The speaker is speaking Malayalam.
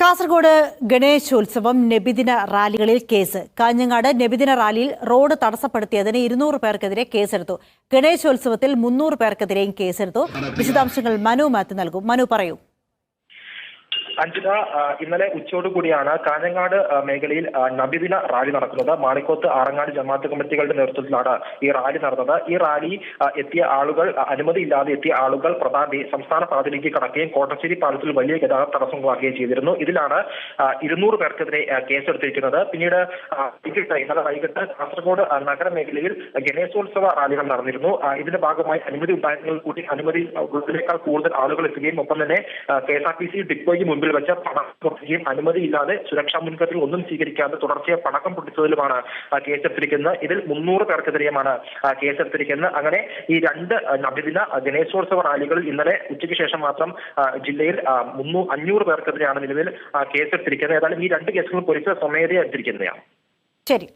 കാസർഗോഡ് ഗണേശോത്സവം നബിദിന റാലികളിൽ കേസ്. കാഞ്ഞങ്ങാട് നബിദിന റാലിയിൽ റോഡ് തടസ്സപ്പെടുത്തിയതിന് ഇരുന്നൂറ് പേർക്കെതിരെ കേസെടുത്തു. ഗണേശോത്സവത്തിൽ മുന്നൂറ് പേർക്കെതിരെയും കേസെടുത്തു. വിശദാംശങ്ങൾ മനു മാറ്റി നൽകും. മനു പറയൂ. അഞ്ജിത ഇന്നലെ ഉച്ചയോടുകൂടിയാണ് കാഞ്ഞങ്ങാട് മേഖലയിൽ നബിദിന റാലി നടക്കുന്നത്. മാണിക്കോത്ത് ആറങ്ങാട് ജമാഅത്ത് കമ്മിറ്റികളുടെ നേതൃത്വത്തിലാണ് ഈ റാലി നടന്നത്. ഈ റാലി എത്തിയ ആളുകൾ അനുമതി അനുമതിയില്ലാതെ എത്തിയ ആളുകൾ പ്രധാന സംസ്ഥാന പാതയിലേക്ക് കടക്കുകയും കോട്ടശ്ശേരി പാലത്തിൽ വലിയ ഗതാഗത തടസ്സമുണ്ടാക്കുകയും ചെയ്തിരുന്നു. ഇതിലാണ് ഇരുന്നൂറ് പേർക്കെതിരെ കേസെടുത്തിരിക്കുന്നത്. പിന്നീട് വൈകിട്ട് ഇന്നലെ വൈകിട്ട് കാസർഗോഡ് നഗരമേഖലയിൽ ഗണേശോത്സവ റാലികൾ നടന്നിരുന്നു. ഇതിന്റെ ഭാഗമായി അനുമതി ഉണ്ടായിരുന്നെങ്കിൽ കൂടി അനുമതി ഉള്ളതിനേക്കാൾ കൂടുതൽ ആളുകൾ എത്തുകയും ഒപ്പം തന്നെ K S R T C ഡിപ്പോയ്ക്ക് മുൻപിൽ വെച്ച പടക്കം പൊട്ടിക്കുകയും അനുമതിയില്ലാതെ സുരക്ഷാ മുൻകരുതൽ ഒന്നും സ്വീകരിക്കാതെ തുടർച്ചയെ പടക്കം പൊട്ടിച്ചതിലുമാണ് കേസെടുത്തിരിക്കുന്നത്. ഇതിൽ മുന്നൂറ് പേർക്കെതിരെയുമാണ് കേസെടുത്തിരിക്കുന്നത്. അങ്ങനെ ഈ രണ്ട് നബിദിന ഗണേശോത്സവ റാലികളിൽ ഇന്നലെ ഉച്ചയ്ക്ക് ശേഷം മാത്രം ജില്ലയിൽ മുന്നൂ അഞ്ഞൂറ് പേർക്കെതിരെയാണ് നിലവിൽ കേസെടുത്തിരിക്കുന്നത്. ഏതായാലും ഈ രണ്ട് കേസുകളും പോലീസ് സ്വമേധയാ എടുത്തിരിക്കുന്നതാണ്. ശരി.